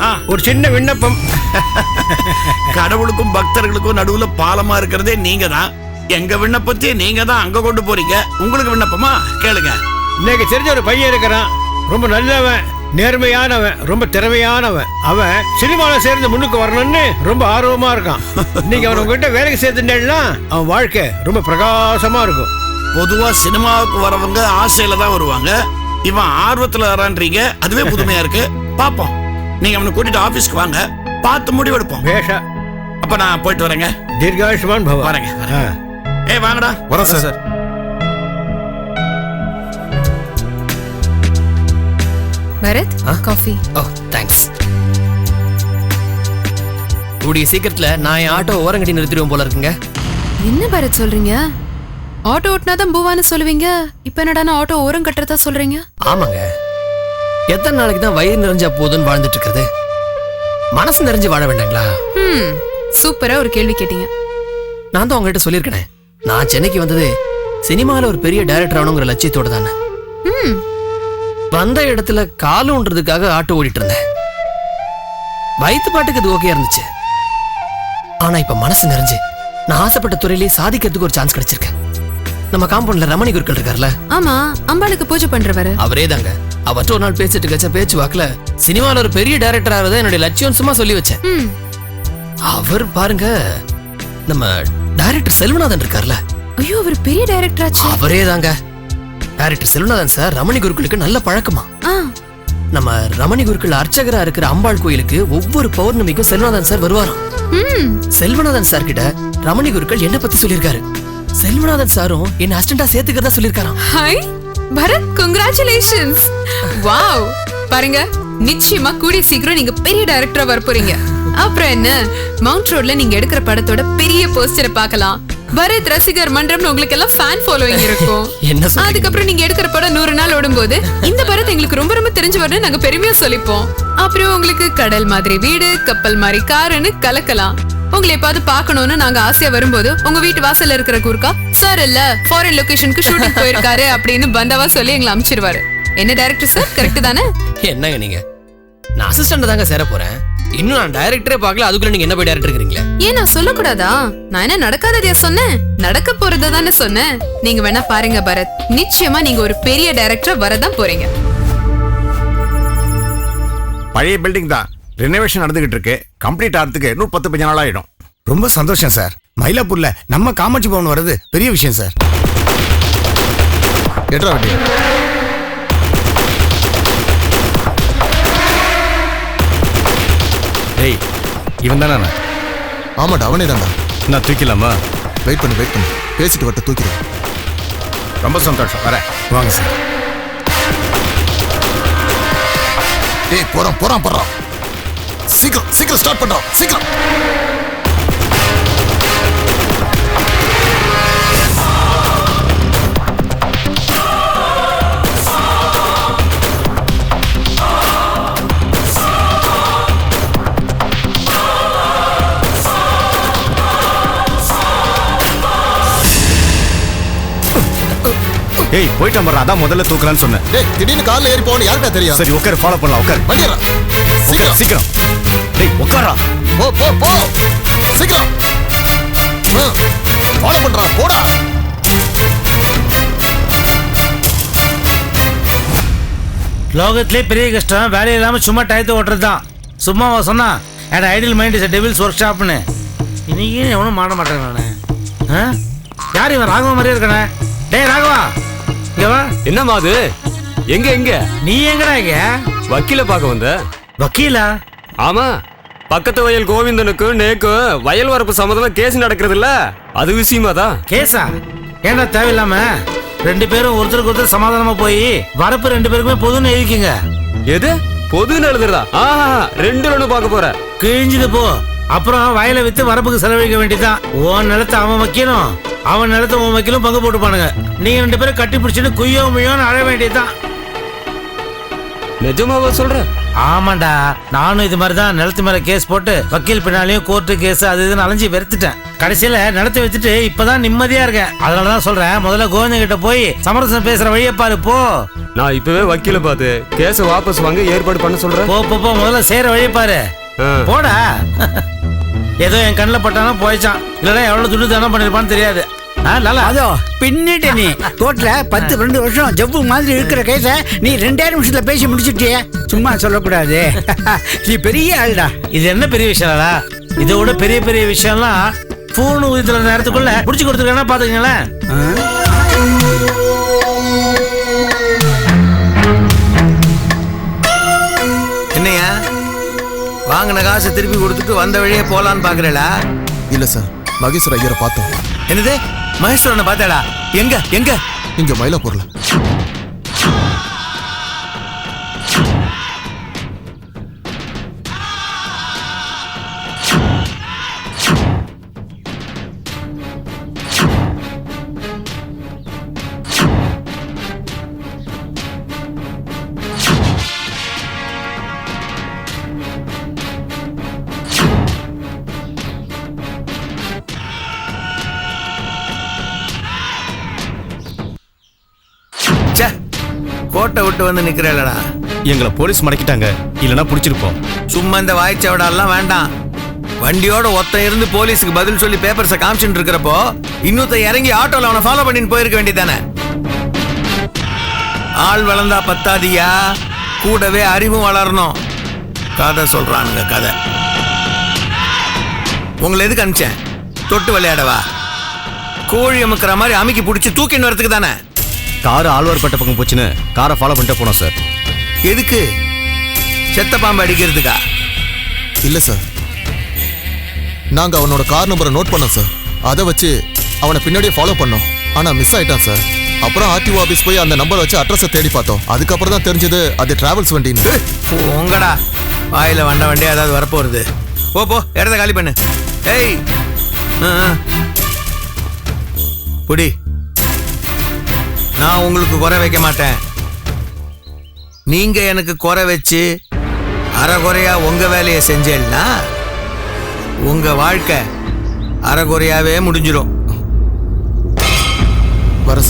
ஆ. ஒரு சின்ன விண்ணப்பம். கடவுளுக்கும் பக்தர்களுக்கும் நடுவுல பாலமா இருக்கிறதே நீங்க தான் எங்க விண்ணப்பத்தை நீங்க தான் அங்க கொண்டு போறீங்க. உங்களுக்கு விண்ணப்பமா? கேளுங்க. இன்னைக்கு தெரிஞ்ச ஒரு பையன் இருக்கிறான். ரொம்ப நல்லவன் நேர்மையானவன் ரொம்ப திறமையானவன். அவன் சினிமால சேர்ந்து முன்னுக்கு வரணும்னு ரொம்ப ஆர்வமா இருக்கான். நீங்க அவன் உங்ககிட்ட வேலைக்கு சேர்த்துட்டேன்னா அவன் வாழ்க்கை ரொம்ப பிரகாசமா இருக்கும். பொதுவா சினிமாவுக்கு வரவங்க ஆசையில தான் வருவாங்க. இவன் ஆர்வத்துல வரான்றீங்க. அதுவே புதுமையா இருக்கு. பாப்போம். நீங்க அவனை கூட்டிட்டு ஆபீஸ்க்கு வாங்க. பார்த்து முடிவெடுப்போம் பேஷா. அப்ப நான் போயிட்டு வரேங்க. தீர்காயுஷ்மான் பவ. வரேங்க. ஏய் வாங்கடா. வரேன் sir. Bharath coffee. Oh thanks கூடிய சீக்கிரத்துல நான் என் ஆட்டோ ஓரங்கட்டி நிறுத்திடுவோம் போல இருக்குங்க. என்ன பரத் சொல்றீங்க? ஆட்டோ ஓட்டினாதான் பூவான்னு சொல்லுவீங்க. இப்ப என்னடானா ஆட்டோ ஓரம் கட்டுறதா சொல்றீங்க? ஆமாங்க. எத்தனை நாளைக்கு தான் வயிறு நிறைஞ்சா போதும்னு வாழ்ந்துட்டு இருக்கிறது மனசு நிறைஞ்சு வாழ வேண்டாங்களா? ம் சூப்பரா ஒரு கேள்வி கேட்டீங்க. நான் தான் உங்ககிட்ட சொல்லியிருக்கேனே. நான் சென்னைக்கு வந்தது சினிமால ஒரு பெரிய டைரக்டர் ஆகணுங்கிற லட்சியத்தோட தானே. ம் வந்த இடத்துல காலுன்றதுக்காக ஆட்டோ ஓடிட்டு இருந்தேன் வயிற்று பாட்டுக்கு அது ஓகே இருந்துச்சு. ஆனா இப்ப மனசு நிறைஞ்சு நான் ஆசைப்பட்ட துறையிலேயே சாதிக்கிறதுக்கு ஒரு சான்ஸ் கிடைச்சிருக்கு. நம்ம காம்பவுண்ட்ல ரமணி குருக்கள் இருக்கார்ல? ஆமா அம்பாளுக்கு பூஜை பண்றவரு. அவரே தாங்க. அவர்கிட்ட ஒரு நாள் பேசிட்டு கச்ச பேச்சு வாக்குல சினிமால ஒரு பெரிய டைரக்டர் ஆகிறத என்னுடைய லட்சியம் சும்மா சொல்லி வச்சேன். அவர் பாருங்க நம்ம டைரக்டர் செல்வநாதன் இருக்கார்ல. ஐயோ அவர் பெரிய டைரக்டர் ஆச்சு. அவரே தாங்க. டைரக்டர் செல்வநாதன் சார் ரமணி குருக்களுக்கு நல்ல பழக்கமா. நம்ம ரமணி குருக்கள் அர்ச்சகரா இருக்கிற அம்பாள் கோயிலுக்கு ஒவ்வொரு பௌர்ணமிக்கும் செல்வநாதன் சார் வருவாராம். செல்வநாதன் சார் கிட்ட ரமணி குருக்கள் என்ன பத்தி சொல்லியிருக்காரு. செல்வநாதன் சாரும் என்ன அசிஸ்டண்டா சேர்த்துக்கிறதா சொல்லியிருக்காராம். ஹாய். Bharath congratulations wow. பாருங்க நிச்சயமா கூடிய சீக்கிரம் நீங்க பெரிய டைரக்டரா வர போறீங்க அப்புறம் என்ன மவுண்ட் ரோட்ல நீங்க எடுக்கிற படத்தோட பெரிய போஸ்டரை பார்க்கலாம். பரத் ரசிகர் மன்றம்னு உங்களுக்கு எல்லாம் ஃபேன் ஃபாலோவிங் இருக்கும்? அதுக்கப்புறம் நீங்க எடுக்கிற படம் நூறு நாள் ஓடும்போது இந்த பரத் எங்களுக்கு ரொம்ப ரொம்ப தெரிஞ்சு வரணும் நாங்க பெருமையா சொல்லிப்போம். அப்புறம் உங்களுக்கு கடல் மாதிரி வீடு கப்பல் மாதிரி காருன்னு கலக்கலாம். உங்களை எப்பாவது பார்க்கணும்னு நாங்க ஆசையா வரும்போது உங்க வீட்டு வாசல்ல இருக்கிற கூர்க்கா சார் இல்ல ஃபாரின் லொகேஷனுக்கு ஷூட்டிங் போயிருக்காரு அப்படின்னு பந்தாவா சொல்லி எங்களை அனுப்பிச்சிருவாரு என்ன டைரக்டர் சார் கரெக்ட் தானே? என்னங்க நீங்க? நான் அசிஸ்டண்ட் தாங்க சேர போறேன். இன்னும் நான் டைரக்டரே பார்க்கல அதுக்குள்ள நீங்க என்ன போய் டைரக்டர் இருக்கீங்களே ஏன் நான் சொல்லக்கூடாதா? நான் என்ன நடக்காததையா சொன்னேன்? நடக்க போறதை தானே சொன்னேன். நீங்க வேணா பாருங்க பரத் நிச்சயமா நீங்க ஒரு பெரிய டைரக்டர் வரதான் போறீங்க. பழைய பில்டிங் தான். ரெனோவேஷன் நடந்துகிட்டு இருக்கு. கம்ப்ளீட் ஆகிறதுக்கு இன்னும் பத்து பதினஞ்சு நாள் ஆயிடும். ரொம்ப சந்தோஷம் சார். மயிலாப்பூர்ல நம்ம காமாட்சி பவன் வர்றது பெரிய விஷயம் சார். எட்ரா வண்டி. டேய் இவன் தானே ஆமாடா அவனே தான்டா. நான் தூக்கலாமா வெயிட் பண்ணு வெயிட் பண்ணு. பேசிட்டு வட்ட தூக்கிடுவேன் ரொம்ப சந்தோஷம். வரேன். வாங்க சார். டேய் போறான் போறான் போறான். சீக்கிரம் சீக்கிரம் ஸ்டார்ட் பண்றோம் சீக்கிரம். ஏய் போயிட்டு வர்றா அதான் முதல்ல தூக்கலான்னு சொன்னேன். டேய் திடீர்னு கார்ல ஏறி போகணும் யாருக்கா தெரியும்? சரி உட்காரு ஃபாலோ பண்ணலாம் உட்காரு. உட்காரு, சீக்கிரம். சீக்கிரம். டேய் உட்காரா. போ போ போ. சீக்கிரம். ஃபாலோ பண்றா போடா. லோகத்திலே பெரிய கஷ்டம் வேலை இல்லாம சும்மா டயத்தை ஓட்டுறது தான் சும்மாவா சொன்னா என் ideal mind is devil's work ஷாப்னு இன்னைக்கு எவனும் மாட மாட்டேன் நானு ஆ? யார் இவன்? ராகவா மாதிரியே இருக்கானே. டேய் ராகவா. என்னம்மா அது? எங்க எங்க? நீ எங்கடா இங்க? வக்கீல பார்க்க வந்த. வக்கீலா? ஆமா. பக்கத்து வயல் கோவிந்தனுக்கு நேக்கு வயல் வரப்பு சம்மந்தமா கேஸ் நடக்கிறது இல்ல? அது விஷயமா தான்? கேஸா? ஏன்டா தேவையில்லாம? ரெண்டு பேரும் ஒருத்தருக்கு ஒருத்தர் சமாதானமா போய் வரப்பு ரெண்டு பேருக்குமே பொதுன்னு எழுதிக்கங்க. எது? பொதுன்னு எழுதுறதா? ஆஹா ரெண்டு ஒண்ணு பார்க்க போற. கிழிஞ்சுது போ. அப்புறம் வயலை வித்து வரப்புக்கு செலவழிக்க வேண்டியதுதான். உன் நிலத்தை அவன் வைக்கணும். அவன் நிலத்தை உன் வைக்கலும் பங்கு போட்டுப்பானுங்க. நீங்க ரெண்டு பேரும் கட்டி பிடிச்சிட்டு குய்யோ முய்யோன்னு அழ வேண்டியதுதான். நிஜமாவா சொல்ற? ஆமாண்டா. நானும் இது மாதிரி தான் நிலத்து மேல கேஸ் போட்டு வக்கீல் பின்னாலையும் கோர்ட்டு கேஸ் அது இதுன்னு அலைஞ்சு வெறுத்துட்டேன். கடைசியில நிலத்தை வச்சுட்டு இப்பதான் நிம்மதியா இருக்கேன். அதனாலதான் சொல்றேன் முதல்ல கோவிந்தன் கிட்ட போய் சமரசம் பேசுற வழியை பாரு போ. நான் இப்பவே வக்கீல பார்த்து கேஸை வாபஸ் வாங்க ஏற்பாடு பண்ண சொல்றேன். போ போ முதல்ல செய்யற வழியை பாரு. போடா. ஏதோ என் கண்ணில் பட்டானா போயிச்சான். இல்லைன்னா எவ்வளவு துட்டு தானே பண்ணிருப்பான்னு தெரியாது. அதோ பின்னிட்ட நீ. கோர்ட்ல பத்து ரெண்டு வருஷம் ஜவ்வு மாதிரி இருக்கிற கேஸ நீ ரெண்டாயிரம் நிமிஷத்துல பேசி முடிச்சிட்டியே. சும்மா சொல்லக்கூடாது. நீ பெரிய ஆள்டா. இது என்ன பெரிய விஷயம்டா இதை விட பெரிய பெரிய விஷயம்லாம் பூணு உதித்துல நேரத்துக்குள்ள முடிச்சு கொடுத்துருக்கேன்னா பாத்துக்கங்களேன்? வாங்கின காசை திருப்பி கொடுத்துட்டு வந்த வழியே போலான்னு பாக்குறேடா இல்ல சார் மகேஸ்வர ஐயரை பார்த்தோம். என்னது? மகேஸ்வரனை பார்த்தாடா எங்க? எங்க? இங்க மயிலாப்பூர்ல. ச்சே கோட்டை விட்டு வந்து நிக்கிறேடா எங்களை போலீஸ் மடக்கிட்டாங்க. இல்லைன்னா பிடிச்சிருப்போம். சும்மா இந்த வாய்ச்சவடாலாம் வேண்டாம். வண்டியோட ஒத்த இருந்து போலீஸுக்கு பதில் சொல்லி பேப்பர்ஸை காமிச்சுட்டு இருக்கிறப்போ இன்னொருத்த இறங்கி ஆட்டோல அவனை ஃபாலோ பண்ணிட்டு போயிருக்க வேண்டியதானே ஆள் வளர்ந்தா பத்தாதியா? கூடவே அறிவும் வளரணும். கதை சொல்றானுங்க கதை. உங்களை எதுக்கு அனுப்பிச்சேன்? தொட்டு விளையாடவா? கோழி அமுக்கிற மாதிரி அமுக்கி பிடிச்சி தூக்கின்னு வரதுக்கு தானே கார் ஆழ்வார்பட்ட பக்கம் போச்சுன்னு காரை ஃபாலோ பண்ணிட்டு போனோம் சார் எதுக்கு? செத்த பாம்பு அடிக்கிறதுக்கா? இல்ல சார் நாங்க அவனோட கார் நம்பரை நோட் பண்ணோம் சார் அதை வச்சு அவனை பின்னாடியே ஃபாலோ பண்ணோம். ஆனா மிஸ் ஆயிட்டான் சார் அப்புறம் ஆர்டிஓ ஆபீஸ் போய் அந்த நம்பரை வச்சு அட்ரஸை தேடி பார்த்தோம். அதுக்கப்புறம் தான் தெரிஞ்சது அது டிராவல்ஸ் வண்டின்னு. உங்கடா வாயில வண்ட வண்டியா ஏதாவது வரப்போறது போ போ. இடத்த காலி பண்ணு. ஏய். புடி. நான் உங்களுக்கு குறை வைக்க மாட்டேன். நீங்க எனக்கு குறை வச்சு அறகுறையா உங்க வேலையை செஞ்சேன்னா உங்க வாழ்க்கை அறகுறையாவே முடிஞ்சிடும் வர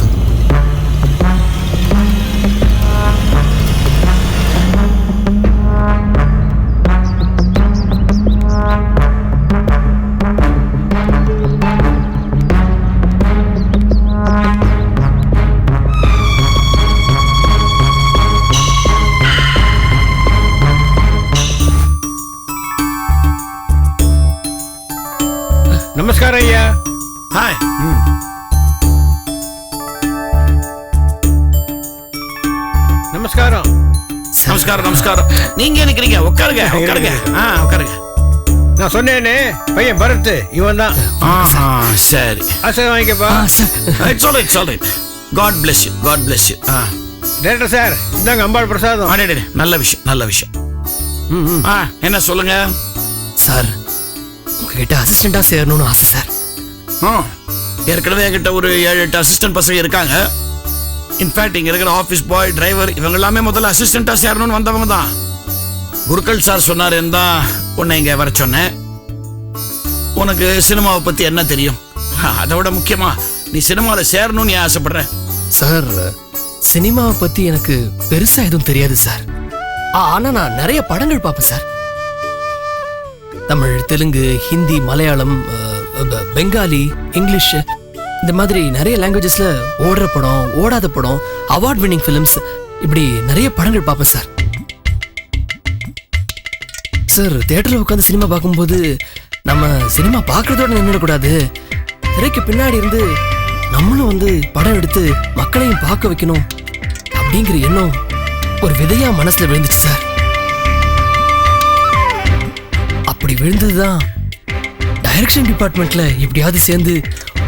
நமஸ்காரம். நமஸ்காரம் நமஸ்காரம். நீங்க நிக்கிறீங்க. உட்காருங்க உட்காருங்க. ஆ உட்காருங்க. நான் சொன்னேனே பையன் பரத் இவன் தான் சரி. ஆசை வாங்கிக்கப்பா. It's all it's all god bless you god bless you ah. Director sir இந்தாங்க அம்பாள் பிரசாதம். அடே, அடே, நல்ல விஷயம் நல்ல விஷயம். ஆ என்ன சொல்லுங்க? சார் உங்ககிட்ட அசிஸ்டண்டா சேரணும்னு ஆசை சார். ஆ. ஏற்கனவே என்கிட்ட ஒரு ஏழு எட்டு அசிஸ்டன்ட் பசங்க இருக்காங்க. இன்ஃபேக்ட் இங்க இருக்கிற ஆஃபீஸ் பாய் டிரைவர் இவங்க எல்லாமே முதல்ல அசிஸ்டண்டா சேரணும்னு வந்தவங்க தான். குருக்கள் சார் சொன்னாருன்னு தான் உன்னை இங்க வர சொன்னேன். உனக்கு சினிமாவை பத்தி என்ன தெரியும்? அதை விட முக்கியமா நீ சினிமாவில் சேரணும்னு ஏன் ஆசைப்படுற? சார் சினிமாவை பத்தி எனக்கு பெருசா எதுவும் தெரியாது சார் ஆனா நான் நிறைய படங்கள் பார்ப்பேன் சார் தமிழ் தெலுங்கு ஹிந்தி மலையாளம் பெங்காலி இங்கிலீஷ் இந்த மாதிரி நிறைய லாங்குவேஜஸ்ல ஓடுற படம் ஓடாத படம் அவார்ட் வின்னிங் ஃபிலிம்ஸ் இப்படி நிறைய படங்கள் பார்ப்பேன் சார் சார் தேட்டரில் உட்காந்து சினிமா பார்க்கும்போது நம்ம சினிமா பார்க்கறதோட நின்றுடக்கூடாது திரைக்கு பின்னாடி இருந்து நம்மளும் வந்து படம் எடுத்து மக்களையும் பார்க்க வைக்கணும் அப்படிங்கிற எண்ணம் ஒரு விதையா மனசுல விழுந்துச்சு சார் அப்படி விழுந்ததுதான் டைரக்ஷன் டிபார்ட்மெண்ட்ல எப்படியாவது சேர்ந்து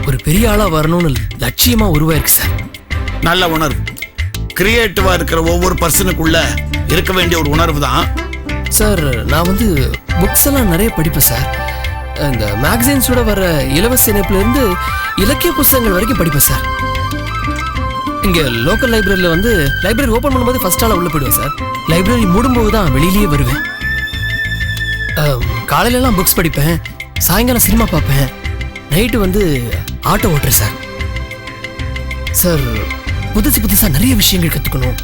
ஒரு பெரிய ஆளா வரணும்னு லட்சியமா உருவாயிருக்கு சார். நல்ல உணர்வு. கிரியேட்டிவா இருக்கிற ஒவ்வொரு பர்சனுக்குள்ள இருக்க வேண்டிய ஒரு உணர்வு தான் சார் நான் வந்து புக்ஸ் எல்லாம் நிறைய படிப்பேன் சார். இந்த மேகசின்ஸோட வர இலவச இணைப்புல இருந்து இலக்கிய புஸ்தகங்கள் வரைக்கும் படிப்பேன் சார். இங்க லோக்கல் லைப்ரரியில வந்து லைப்ரரி ஓபன் பண்ணும்போது ஃபர்ஸ்ட் ஆளா உள்ள போயிடுவேன் சார். லைப்ரரி மூடும்போது தான் வெளியிலேயே வருவேன். அஹ், காலையில எல்லாம் புக்ஸ் படிப்பேன். சாயங்காலம் சினிமா பார்ப்பேன். நைட்டு வந்து ஆட்டோ ஓட்டுறேன் சார். சார் புதுசு புதுசா நிறைய விஷயங்கள் கத்துக்கணும்.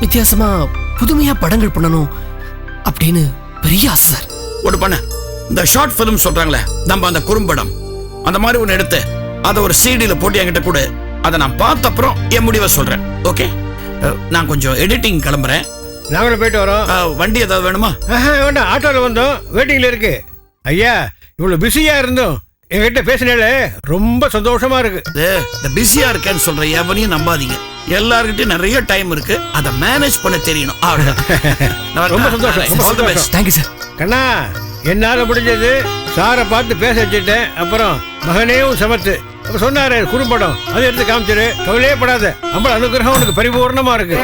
வித்தியாசமா புதுமையா படங்கள் பண்ணணும் அப்படின்னு பெரிய ஆசை சார். ஒரு பண்ண. இந்த ஷார்ட் ஃபிலிம் சொல்றாங்களே நம்ம அந்த குறும்படம் அந்த மாதிரி ஒன்று எடுத்து அதை ஒரு சிடியில் போட்டு என்கிட்ட கொடு. அதை நான் பார்த்த அப்புறம் என் முடிவை சொல்றேன். ஓகே நான் கொஞ்சம் எடிட்டிங் கிளம்புறேன். நாங்களும் போயிட்டு வரோம். வண்டி ஏதாவது வேணுமா? வேண்டாம். ஆட்டோவில் வந்தோம். வெயிட்டிங்ல இருக்கு. ஐயா இவ்வளவு பிஸியா இருந்தோம். என்கிட்ட பேசினாலே ரொம்ப சந்தோஷமா இருக்கு. இந்த பிஸியா இருக்கேன்னு சொல்ற எவனையும் நம்பாதீங்க. எல்லார்கிட்டயும் நிறைய டைம் இருக்கு. அதை மேனேஜ் பண்ண தெரியணும். ரொம்ப. சந்தோஷம். தேங்க்யூ சார் கண்ணா என்னால முடிஞ்சது சாரை பார்த்து பேச வச்சுட்டேன். அப்புறம் மகனேவும் சமத்து. சொன்னாரு குறும்படம். அதை எடுத்து காமிச்சிரு. கவலையே படாத. அம்பள அனுகிரகம் உனக்கு பரிபூர்ணமா இருக்கு.